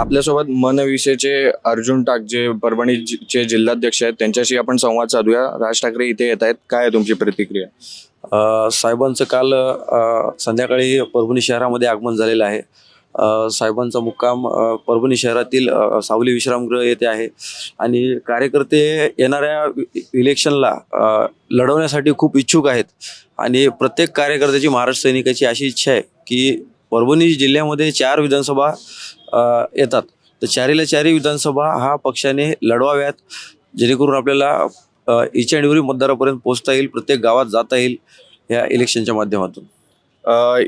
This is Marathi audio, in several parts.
आपल्यासोबत मनविषयचे अर्जुन टाक जे परभणीचे जिल्हाध्यक्ष आहेत त्यांच्याशी आपण संवाद साधूया. राज ठाकरे इथे येत आहेत. काय आहे तुमची प्रतिक्रिया? साहेबांचं काल संध्याकाळी परभणी शहरामध्ये आगमन झालेलं आहे. साहेबांचा मुक्काम परभणी शहरातील सावली विश्रामगृह येथे आहे. आणि कार्यकर्ते येणाऱ्या इलेक्शनला लढवण्यासाठी खूप इच्छुक आहेत. आणि प्रत्येक कार्यकर्त्याची महाराष्ट्र सैनिकाची अशी इच्छा आहे की परभणी जिल्ह्यामध्ये चार विधानसभा येतात. तर चारीला चारी विधानसभा हा पक्षाने लढवाव्यात. जेणेकरून आपल्याला इच अँड एव्हरी मतदारापर्यंत पोहोचता येईल प्रत्येक गावात जाता येईल या इलेक्शनच्या माध्यमातून.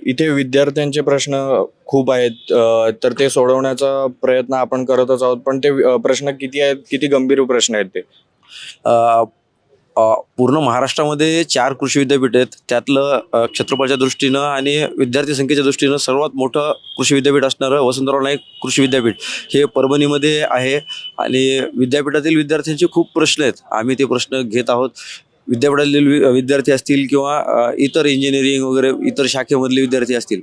इथे विद्यार्थ्यांचे प्रश्न खूप आहेत. तर ते सोडवण्याचा प्रयत्न आपण करतच आहोत. पण ते प्रश्न किती आहेत किती गंभीर प्रश्न आहेत ते? पूर्ण महाराष्ट्रामध्ये चार कृषी विद्यापीठ आहेत. त्यातलं क्षेत्रफळाच्या दृष्टीनं आणि विद्यार्थी संख्येच्या दृष्टीनं सर्वात मोठं कृषी विद्यापीठ असणारं वसंतराव नाईक कृषी विद्यापीठ हे परभणीमध्ये आहे. आणि विद्यापीठातील विद्यार्थ्यांचे खूप प्रश्न आहेत. आम्ही ते प्रश्न घेत आहोत. विद्यापीठातील वि- विद्यार्थी असतील किंवा इतर इंजिनिअरिंग वगैरे इतर शाखेमधले विद्यार्थी असतील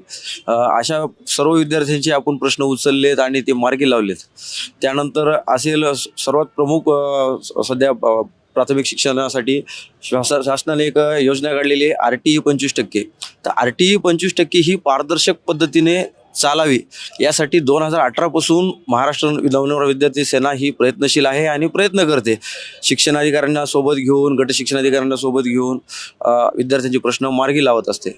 अशा सर्व विद्यार्थ्यांचे आपण प्रश्न उचललेत आणि ते मार्गी लावलेत. त्यानंतर असेल सर्वात प्रमुख सध्या प्राथमिक शिक्षणासाठी शासनाने एक योजना काढलेली आहे आर टी ई पंचवीस टक्के. तर आर टी ई पंचवीस टक्के ही पारदर्शक पद्धतीने चालावी. यासाठी दोन हजार अठरापासून महाराष्ट्र नवनिर्माण विद्यार्थी सेना ही प्रयत्नशील आहे आणि प्रयत्न करते. शिक्षणाधिकाऱ्यांना सोबत घेऊन गट शिक्षणाधिकाऱ्यांना सोबत घेऊन विद्यार्थ्यांचे प्रश्न मार्गी लावत असते.